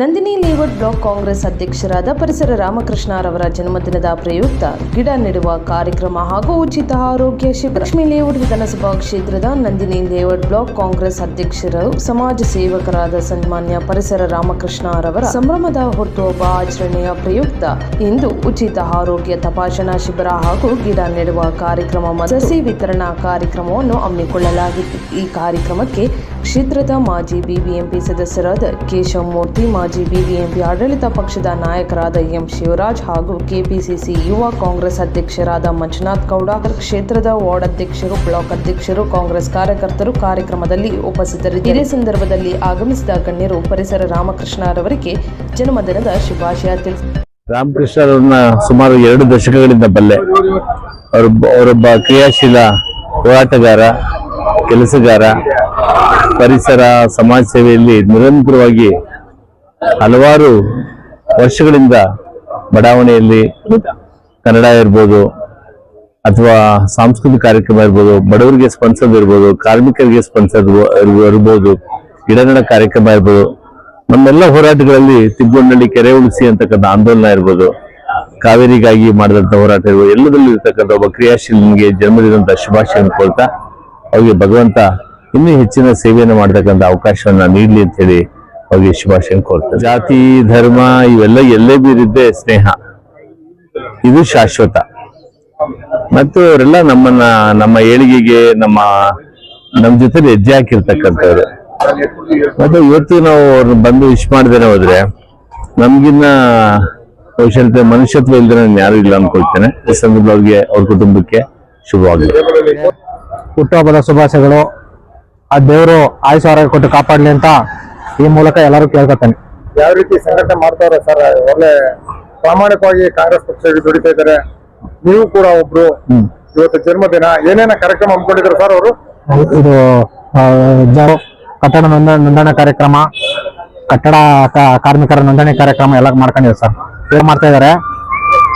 Nandini layout block Congress ಅಧ್ಯಕ್ಷರಾದ ಪರಿಸರ ರಾಮಕೃಷ್ಣರವರ ಜನ್ಮದಿನದ ಪ್ರಯುಕ್ತ ಗಿಡ ನೆಡುವ ಕಾರ್ಯಕ್ರಮ ಹಾಗೂ ಉಚಿತ ಆರೋಗ್ಯ ಶಿಬಿರ. ಲಕ್ಷ್ಮೀ ಲೇಔಟ್ ವಿಧಾನಸಭಾ ಕ್ಷೇತ್ರದ ನಂದಿನಿ ಲೇಔಟ್ ಬ್ಲಾಕ್ ಕಾಂಗ್ರೆಸ್ ಅಧ್ಯಕ್ಷರು, ಸಮಾಜ ಸೇವಕರಾದ ಸನ್ಮಾನ್ಯ ಪರಿಸರ ರಾಮಕೃಷ್ಣರವರ ಸಂಭ್ರಮದ ಹುಟ್ಟುಹಬ್ಬ ಆಚರಣೆಯ ಪ್ರಯುಕ್ತ ಇಂದು ಉಚಿತ ಆರೋಗ್ಯ ತಪಾಸಣಾ ಶಿಬಿರ ಹಾಗೂ ಗಿಡ ನೆಡುವ ಕಾರ್ಯಕ್ರಮ ಸಸಿ ವಿತರಣಾ ಕಾರ್ಯಕ್ರಮವನ್ನು ಹಮ್ಮಿಕೊಳ್ಳಲಾಗಿತ್ತು. ಈ ಕಾರ್ಯಕ್ರಮಕ್ಕೆ ಕ್ಷೇತ್ರದ ಮಾಜಿ ಬಿಬಿಎಂಪಿ ಸದಸ್ಯರಾದ ಕೇಶವಮೂರ್ತಿ, ಮಾಜಿ ಬಿಬಿಎಂಪಿ ಆಡಳಿತ ಪಕ್ಷದ ನಾಯಕರಾದ ಎಂ ಶಿವರಾಜ್ ಹಾಗೂ ಕೆಪಿಸಿಸಿ ಯುವ ಕಾಂಗ್ರೆಸ್ ಅಧ್ಯಕ್ಷರಾದ ಮಂಜುನಾಥ್ ಗೌಡ ಕ್ಷೇತ್ರದ ವಾರ್ಡ್ ಅಧ್ಯಕ್ಷರು, ಬ್ಲಾಕ್ ಅಧ್ಯಕ್ಷರು, ಕಾಂಗ್ರೆಸ್ ಕಾರ್ಯಕರ್ತರು ಕಾರ್ಯಕ್ರಮದಲ್ಲಿ ಉಪಸ್ಥಿತರಿದ್ದರು. ಇದೇ ಸಂದರ್ಭದಲ್ಲಿ ಆಗಮಿಸಿದ ಗಣ್ಯರು ಪರಿಸರ ರಾಮಕೃಷ್ಣರವರಿಗೆ ಜನ್ಮದಿನದ ಶುಭಾಶಯ ತಿಳಿಸಿದರು ರಾಮಕೃಷ್ಣರನ್ನ ಸುಮಾರು ಎರಡು ದಶಕಗಳಿಂದ ಬಲ್ಲೆ. ಅವರೊಬ್ಬ ಕ್ರಿಯಾಶೀಲ ಹೋರಾಟಗಾರ, ಕೆಲಸಗಾರ, ಪರಿಸರ, ಸಮಾಜ ಸೇವೆಯಲ್ಲಿ ನಿರಂತರವಾಗಿ ಹಲವಾರು ವರ್ಷಗಳಿಂದ ಬಡಾವಣೆಯಲ್ಲಿ ಕನ್ನಡ ಇರ್ಬೋದು ಅಥವಾ ಸಾಂಸ್ಕೃತಿಕ ಕಾರ್ಯಕ್ರಮ ಇರ್ಬೋದು, ಬಡವರಿಗೆ ಸ್ಪಾನ್ಸರ್ ಇರ್ಬೋದು, ಕಾರ್ಮಿಕರಿಗೆ ಸ್ಪಂದಿಸೋದು ಇರ್ಬೋದು ಗಿಡನಡ ಕಾರ್ಯಕ್ರಮ ಇರ್ಬೋದು, ನಮ್ಮೆಲ್ಲ ಹೋರಾಟಗಳಲ್ಲಿ ತಿಬ್ಬೊಂಡಳ್ಳಿ ಕೆರೆ ಉಳಿಸಿ ಅಂತಕ್ಕಂಥ ಆಂದೋಲನ ಇರ್ಬೋದು, ಕಾವೇರಿಗಾಗಿ ಮಾಡಿದಂಥ ಹೋರಾಟ ಇರ್ಬೋದು ಎಲ್ಲದಲ್ಲೂ ಇರ್ತಕ್ಕಂಥ ಒಬ್ಬ ಕ್ರಿಯಾಶೀಲನಿಗೆ ಜನ್ಮದಿನದ ಶುಭಾಶಯ ಕೊಡ್ತಾ ಅವರಿಗೆ ಭಗವಂತ ಇನ್ನೂ ಹೆಚ್ಚಿನ ಸೇವೆಯನ್ನು ಮಾಡ್ತಕ್ಕಂಥ ಅವಕಾಶವನ್ನು ನೀಡಲಿ ಅಂತ ಹೇಳಿ ಅವ್ರಿಗೆ ಶುಭಾಶಯ ಕೊಡ್ತಾರೆ ಜಾತಿ ಧರ್ಮ ಇವೆಲ್ಲ ಎಲ್ಲೇ ಬೀರಿದ್ದೆ ಸ್ನೇಹ. ಇದು ಶಾಶ್ವತ. ಮತ್ತು ಅವರೆಲ್ಲ ನಮ್ಮನ್ನ ನಮ್ಮ ಏಳಿಗೆಗೆ ನಮ್ಮ ನಮ್ಮ ಜೊತೆ ಹೆಜ್ಜೆ ಹಾಕಿರ್ತಕ್ಕಂಥವ್ರು. ಮತ್ತೆ ಇವತ್ತು ನಾವು ಅವ್ರನ್ನ ಬಂದು ವಿಶ್ ಮಾಡ್ದೇನೆ ಹೋದ್ರೆ ನಮ್ಗಿನ್ನ ಕೌಶಲ್ಯತೆ ಮನುಷ್ಯತ್ವ ಇಲ್ದೇ ನಾನು ಯಾರು ಇಲ್ಲ ಅನ್ಕೊಳ್ತೇನೆ. ಈ ಸಂದರ್ಭ ಅವ್ರಿಗೆ ಅವ್ರ ಕುಟುಂಬಕ್ಕೆ ಶುಭವಾಗಲಿ. ಹುಟ್ಟುಹಬ್ಬದ ಶುಭಾಶಯಗಳು. ಆ ದೇವರು ಆಯುಷ್ ಆರೋಗ್ಯ ಕೊಟ್ಟು ಕಾಪಾಡ್ಲಿ ಅಂತ ಈ ಮೂಲಕ ಎಲ್ಲರೂ ಕೇಳ್ಕೊತಾನೆ. ಯಾವ ರೀತಿ ಸಂಘಟನೆ ಮಾಡ್ತಾವ್ರೆ ಸರ್? ಒಳ್ಳೆ ಪ್ರಾಮಾಣಿಕವಾಗಿ ಕಾಂಗ್ರೆಸ್ ಪಕ್ಷಕ್ಕೆ ದುಡಿತಾ ಇದ್ದಾರೆ. ನೀವು ಕೂಡ ಒಬ್ರು ಇವತ್ತು ಜನ್ಮದಿನ ಏನೇನ ಕಾರ್ಯಕ್ರಮ ಹಮ್ಮಿಕೊಂಡಿದ್ರು ಸರ್ ಅವರು? ಇದು ಕಟ್ಟಡ ನೋಂದ ನೋಂದಣಿ ಕಾರ್ಯಕ್ರಮ ಕಟ್ಟಡ ಕಾರ್ಮಿಕರ ನೋಂದಣಿ ಕಾರ್ಯಕ್ರಮ ಎಲ್ಲ ಮಾಡ್ಕೊಂಡಿದ್ರು ಸರ್. ಏನ್ ಮಾಡ್ತಾ ಇದಾರೆ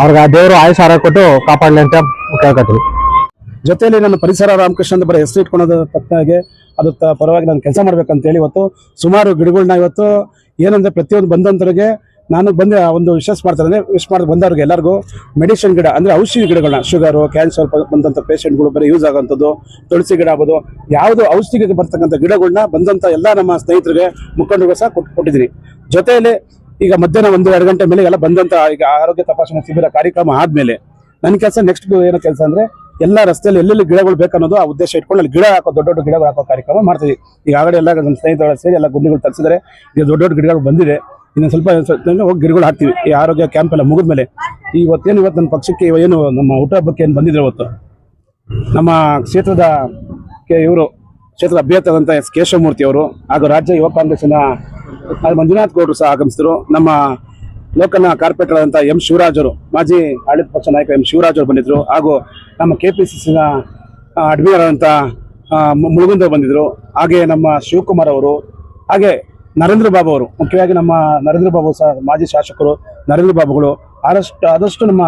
ಅವ್ರಿಗೆ ದೇವರು ಆಯುಷ್ ಆರೋಗ್ಯ ಕೊಟ್ಟು ಕಾಪಾಡ್ಲಿ ಅಂತ ಕೇಳ್ಕೊತೀವಿ. ಜೊತೆಯಲ್ಲಿ ನನ್ನ ಪರಿಸರ ರಾಮಕೃಷ್ಣ ಅಂತ ಬರೀ ಹೆಸರು ಇಟ್ಕೊಳೋದು ತಪ್ಪಾಗಿ ಅದ್ರ ಪರವಾಗಿ ನಾನು ಕೆಲಸ ಮಾಡ್ಬೇಕಂತೇಳಿ ಇವತ್ತು ಸುಮಾರು ಗಿಡಗಳನ್ನ ಇವತ್ತು ಏನಂದ್ರೆ ಪ್ರತಿಯೊಂದು ಬಂದಂತರಿಗೆ ನಾನು ಬಂದು ಒಂದು ವಿಶ್ವಾಸ ಮಾಡ್ತಾರೆ ವಿಶ್ ಮಾಡಿ ಬಂದವ್ರಿಗೆ ಎಲ್ಲರಿಗೂ ಮೆಡಿಸಿನ್ ಗಿಡ, ಅಂದ್ರೆ ಔಷಧಿ ಗಿಡಗಳನ್ನ ಶುಗರು ಕ್ಯಾನ್ಸರ್ ಬಂದಂತ ಪೇಷಂಟ್ಗಳು ಬರೀ ಯೂಸ್ ಆಗೋಂಥದ್ದು ತುಳಸಿ ಗಿಡ ಆಗ್ಬೋದು, ಯಾವುದು ಔಷಧಿಗೆ ಬರ್ತಕ್ಕಂಥ ಗಿಡಗಳನ್ನ ಬಂದಂತ ಎಲ್ಲ ನಮ್ಮ ಸ್ನೇಹಿತರಿಗೆ, ಮುಖಂಡರಿಗೂ ಸಹ ಕೊಟ್ಟು ಕೊಟ್ಟಿದ್ದೀನಿ. ಜೊತೆಯಲ್ಲಿ ಈಗ ಮಧ್ಯಾಹ್ನ ಒಂದು, ಎರಡು ಗಂಟೆ ಮೇಲೆ ಎಲ್ಲ ಬಂದಂತ ಈಗ ಆರೋಗ್ಯ ತಪಾಸಣಾ ಶಿಬಿರ ಕಾರ್ಯಕ್ರಮ ಆದಮೇಲೆ, ನನ್ನ ಕೆಲಸ ನೆಕ್ಸ್ಟ್ ಏನೋ ಕೆಲಸ ಅಂದ್ರೆ ಎಲ್ಲ ರಸ್ತೆಯಲ್ಲಿ ಎಲ್ಲೆಲ್ಲಿ ಗಿಡಗಳು ಬೇಕನ್ನೋದು ಆ ಉದ್ದೇಶ ಇಟ್ಕೊಂಡು ಅಲ್ಲಿ ಗಿಡ ಹಾಕೋ ದೊಡ್ಡ ದೊಡ್ಡ ಗಿಡಗಳು ಹಾಕೋ ಕಾರ್ಯಕ್ರಮ ಮಾಡ್ತೀವಿ. ಈಗಾಗಲೇ ಎಲ್ಲ ನಮ್ಮ ಸ್ನೇಹಿತರ ಸೇರಿ ಎಲ್ಲ ಗುಂಡಿಗಳು ತರಿಸಿದ್ದಾರೆ. ಈಗ ದೊಡ್ಡ ದೊಡ್ಡ ಗಿಡಗಳು ಬಂದಿದೆ. ಇನ್ನೊಂದು ಸ್ವಲ್ಪ ಹೋಗಿ ಗಿಡಗಳು ಹಾಕ್ತೀವಿ. ಈ ಆರೋಗ್ಯ ಕ್ಯಾಂಪ್ ಎಲ್ಲ ಮುಗಿದ್ಮೇಲೆ. ಇವತ್ತೇನು ಇವತ್ತು ನನ್ನ ಪಕ್ಷಕ್ಕೆ ಏನು ನಮ್ಮ ಹುಟ್ಟುಹಬ್ಬಕ್ಕೆ ಏನು ಬಂದಿದ್ರೆ ಇವತ್ತು? ನಮ್ಮ ಕ್ಷೇತ್ರದ ಕೆ ಇವರು ಕ್ಷೇತ್ರದ ಅಭ್ಯರ್ಥಿಯಾದಂಥ ಎಸ್. ಕೇಶವಮೂರ್ತಿ ಅವರು ಹಾಗೂ ರಾಜ್ಯ ಯುವ ಕಾಂಗ್ರೆಸ್ಸಿನ ಆ, ಮಂಜುನಾಥ್ ಗೌಡರು ಸಹ ಆಗಮಿಸಿದ್ರು. ನಮ್ಮ ಲೋಕಲ್ನ ಕಾರ್ಪೊರೇಟರ್ ಎಂ ಶಿವರಾಜ್ ಅವರು ಮಾಜಿ ಆಡಳಿತ ಪಕ್ಷ ನಾಯಕ ಎಂ ಶಿವರಾಜ್ ಅವರು ಬಂದಿದ್ರು ಹಾಗೂ ನಮ್ಮ ಕೆ ಪಿ ಸಿ ಸಿನ ಅಡ್ಮಿನರ್ ಅಂತ ಮುಳುಗುಂದ ಬಂದಿದ್ರು. ಹಾಗೆ ನಮ್ಮ ಶಿವಕುಮಾರ್ ಅವರು, ಹಾಗೆ ನರೇಂದ್ರ ಬಾಬು ಅವರು, ಮುಖ್ಯವಾಗಿ ನಮ್ಮ ನರೇಂದ್ರ ಬಾಬು ಸಹ ಮಾಜಿ ಶಾಸಕರು ನರೇಂದ್ರ ಬಾಬುಗಳು, ಆದಷ್ಟು ಆದಷ್ಟು ನಮ್ಮ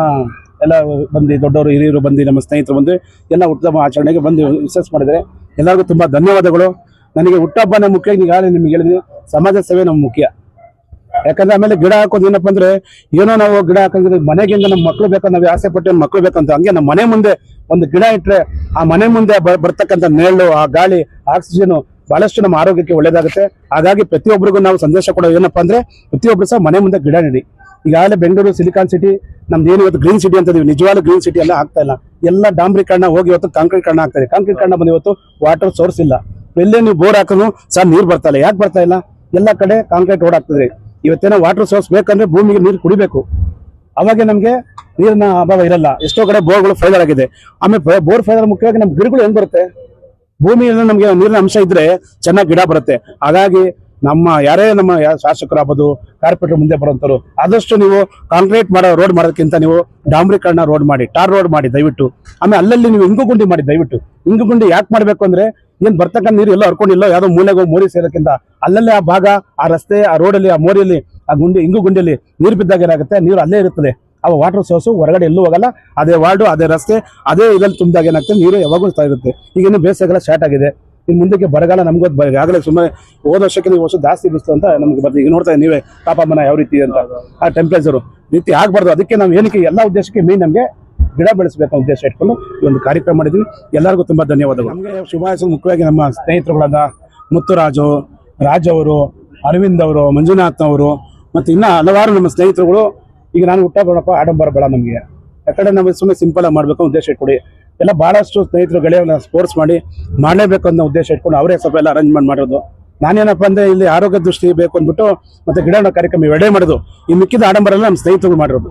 ಎಲ್ಲ ಬಂದು ದೊಡ್ಡವರು, ಹಿರಿಯರು ಬಂದು ನಮ್ಮ ಸ್ನೇಹಿತರು ಬಂದು ಎಲ್ಲ ಉತ್ತಮ ಆಚರಣೆಗೆ ಬಂದು ವಿಶ್ವಾಸ ಮಾಡಿದರೆ ಎಲ್ಲರಿಗೂ ತುಂಬ ಧನ್ಯವಾದಗಳು. ನನಗೆ ಹುಟ್ಟಹಬ್ಬನೇ ಮುಖ್ಯ ಈಗಾಗಲೇ ನಿಮಗೆ ಹೇಳಿದ್ವಿ ಸಮಾಜ ಸೇವೆ ನಮ್ಮ ಮುಖ್ಯ. ಯಾಕಂದ್ರೆ ಆಮೇಲೆ ಗಿಡ ಹಾಕೋದು ಏನಪ್ಪ ಅಂದ್ರೆ ಏನೋ ನಾವು ಗಿಡ ಹಾಕಂಗಿದ್ರೆ ಮನೆಗಿಂದ ನಮ್ಮ ಮಕ್ಳು ಬೇಕಂತ ನಾವು ಆಸೆ ಪಟ್ಟು ಮಕ್ಳು ಬೇಕಂತ ಹಂಗೆ ನಮ್ಮ ಮನೆ ಮುಂದೆ ಒಂದು ಗಿಡ ಇಟ್ರೆ ಆ ಮನೆ ಮುಂದೆ ಬರ್ತಕ್ಕಂಥ ನೆರಳು ಆ ಗಾಳಿ, ಆಕ್ಸಿಜನ್ ಬಹಳಷ್ಟು ನಮ್ಮ ಆರೋಗ್ಯಕ್ಕೆ ಒಳ್ಳೇದಾಗುತ್ತೆ. ಹಾಗಾಗಿ ಪ್ರತಿಯೊಬ್ಬರಿಗೂ ನಾವು ಸಂದೇಶ ಕೊಡೋದು ಏನಪ್ಪ ಅಂದ್ರೆ ಪ್ರತಿಯೊಬ್ಬರು ಸಹ ಮನೆ ಮುಂದೆ ಗಿಡ ನೆಡಿ. ಈಗಾಗಲೇ ಬೆಂಗಳೂರು ಸಿಲಿಕಾನ್ ಸಿಟಿ ನಮ್ದು ಏನು ಇವತ್ತು ಗ್ರೀನ್ ಸಿಟಿ ಅಂತ ನಿಜವಾಗ್ಲೂ ಗ್ರೀನ್ ಸಿಟಿ ಎಲ್ಲ ಆಗ್ತಾ ಇಲ್ಲ. ಎಲ್ಲ ಡಾಂಬ್ರೀಕರಣ ಹೋಗಿ ಇವತ್ತು ಕಾಂಕ್ರೀಟ್ ಕಾರಣ ಆಗ್ತಾ ಇದೆ ಕಾರಣ ಬಂದು ಇವತ್ತು ವಾಟರ್ ಸೋರ್ಸ್ ಇಲ್ಲ. ಎಲ್ಲೇ ನೀವು ಬೋರ್ ಹಾಕೋನು ಸಹ ನೀರು ಬರ್ತಾ ಇಲ್ಲ. ಯಾಕೆ ಬರ್ತಾ ಇಲ್ಲ? ಎಲ್ಲ ಕಡೆ ಕಾಂಕ್ರೀಟ್ ರೋಡ್ ಆಗ್ತದೆ ಇವತ್ತೇನೋ ವಾಟರ್ ಸೋರ್ಸ್ ಬೇಕಂದ್ರೆ ಭೂಮಿಗೆ ನೀರು ಕುಡಿಬೇಕು. ಅವಾಗ ನಮಗೆ ನೀರಿನ ಅಭಾವ ಇರಲ್ಲ. ಎಷ್ಟೋ ಕಡೆ ಬೋರ್ಗಳು ಫೈದರ್ ಆಗಿದೆ. ಆಮೇಲೆ ಬೋರ್ ಫೈದರ್ ಮುಖ್ಯವಾಗಿ ನಮ್ಮ ಗಿಡಗಳು ಹೆಂಗ್ ಬರುತ್ತೆ? ಭೂಮಿಯಲ್ಲಿ ನಮಗೆ ನೀರಿನ ಅಂಶ ಇದ್ರೆ ಚೆನ್ನಾಗಿ ಗಿಡ ಬರುತ್ತೆ. ಹಾಗಾಗಿ ನಮ್ಮ ಯಾರೇ ನಮ್ಮ ಶಾಸಕರಾಗ್ಬೋದು, ಕಾರ್ಪೊರೇಟರ್ ಮುಂದೆ ಬರುವಂತರು ಆದಷ್ಟು ನೀವು ಕಾಂಕ್ರೀಟ್ ಮಾಡೋ ರೋಡ್ ಮಾಡೋದಕ್ಕಿಂತ ನೀವು ಡಾಂಬ್ರೀಕರಣ ರೋಡ್ ಮಾಡಿ ಟಾರ್ ರೋಡ್ ಮಾಡಿ ದಯವಿಟ್ಟು. ಆಮೇಲೆ ಅಲ್ಲಲ್ಲಿ ನೀವು ಇಂಗು ಗುಂಡಿ ಮಾಡಿ ದಯವಿಟ್ಟು. ಇಂಗು ಗುಂಡಿ ಯಾಕೆ ಮಾಡಬೇಕು ಅಂದ್ರೆ ಏನ್ ಬರ್ತಕ್ಕಂಥ ನೀರು ಎಲ್ಲ ಹರ್ಕೊಂಡಿಲ್ಲ? ಯಾವ್ದೋ ಮೂಲೆಗೆ ಮೋರಿ ಸೇರೋಕ್ಕಿಂತ ಅಲ್ಲಲ್ಲೇ ಆ ಭಾಗ, ಆ ರಸ್ತೆ, ಆ ರೋಡಲ್ಲಿ, ಆ ಮೋರಿಯಲ್ಲಿ, ಆ ಗುಂಡಿ, ಇಂಗು ಗುಂಡಿಯಲ್ಲಿ ನೀರು ಬಿದ್ದಾಗ ಏನಾಗುತ್ತೆ? ನೀರು ಅಲ್ಲೇ ಇರುತ್ತದೆ. ಆ ವಾಟರ್ ಸೋರ್ಸು ಹೊರಗಡೆ ಎಲ್ಲೂ ಹೋಗಲ್ಲ. ಅದೇ ವಾರ್ಡು, ಅದೇ ರಸ್ತೆ, ಅದೇ ಇದರಲ್ಲಿ ತುಂಬಿದಾಗ ಏನಾಗುತ್ತೆ? ನೀರು ಯಾವಾಗೂ ಇರ್ತಾ ಇರುತ್ತೆ. ಈಗಿನ ಬೇಸಿಗೆಲ್ಲ ಸ್ಟಾರ್ಟ್ ಆಗಿದೆ. ಇನ್ನು ಮುಂದಕ್ಕೆ ಬರಗಾಲ ನಮ್ಗೆ ಆಗಲೇ ಸುಮ್ಮನೆ ಹೋದ ವರ್ಷಕ್ಕೆ ನೀವು ವರ್ಷ ಜಾಸ್ತಿ ಬಿಸ್ತು ಅಂತ ನಮ್ಗೆ ಬರ್ತದೆ. ಈಗ ನೋಡ್ತಾ ನೀವೇ ತಾಪಮಾನ ಯಾವ ರೀತಿ ಅಂತ. ಆ ಟೆಂಪ್ರೇಚರು ರೀತಿ ಆಗಬಾರ್ದು. ಅದಕ್ಕೆ ನಾವು ಏನಕ್ಕೆ, ಎಲ್ಲ ಉದ್ದೇಶಕ್ಕೆ ಮೇನ್ ನಮಗೆ ಗಿಡ ಬೆಳೆಸಬೇಕು ಉದ್ದೇಶ ಇಟ್ಕೊಂಡು ಈ ಒಂದು ಕಾರ್ಯಕ್ರಮ ಮಾಡಿದ್ವಿ ಎಲ್ಲರಿಗೂ ತುಂಬಾ ಧನ್ಯವಾದಗಳು. ನಮಗೆ ಶುಭಾಶಯ. ಮುಖ್ಯವಾಗಿ ನಮ್ಮ ಸ್ನೇಹಿತರುಗಳಾದ ಮುತ್ತುರಾಜು ರಾಜ್ ಅವರು ಅರವಿಂದ್ ಅವರು, ಮಂಜುನಾಥ್ ಅವರು ಮತ್ತು ಇನ್ನೂ ಹಲವಾರು ನಮ್ಮ ಸ್ನೇಹಿತರುಗಳು. ಈಗ ನಾನು ಹುಟ್ಟ ಬೇಡಪ್ಪ ಆಡಂಬರ ಬೇಡ ನಮಗೆ. ಯಾಕಂದ್ರೆ ನಮಗೆ ಸುಮ್ಮನೆ ಸಿಂಪಲ್ ಆಗಿ ಮಾಡಬೇಕು ಉದ್ದೇಶ ಇಟ್ಕೊಡಿ. ಎಲ್ಲ ಬಹಳಷ್ಟು ಸ್ನೇಹಿತರು, ಗೆಳೆಯರನ್ನ ಸ್ಪೋರ್ಟ್ಸ್ ಮಾಡಿ ಮಾಡಲೇಬೇಕು ಅನ್ನೋ ಉದ್ದೇಶ ಇಟ್ಕೊಂಡು ಅವರೇ ಸ್ವಲ್ಪ ಎಲ್ಲ ಅರೇಂಜ್ಮೆಂಟ್ ಮಾಡೋದು ನಾನೇನಪ್ಪ ಅಂದ್ರೆ ಇಲ್ಲಿ ಆರೋಗ್ಯ ದೃಷ್ಟಿ ಬೇಕು ಅಂದ್ಬಿಟ್ಟು ಮತ್ತೆ ಗಿಡ ಕಾರ್ಯಕ್ರಮ ಇವೆರಡೇ ಮಾಡೋದು ಈ ಮಿಕ್ಕಿದ ಆಡಂಬರ ಎಲ್ಲ ನಮ್ಮ ಸ್ನೇಹಿತರು ಮಾಡಿರೋದು.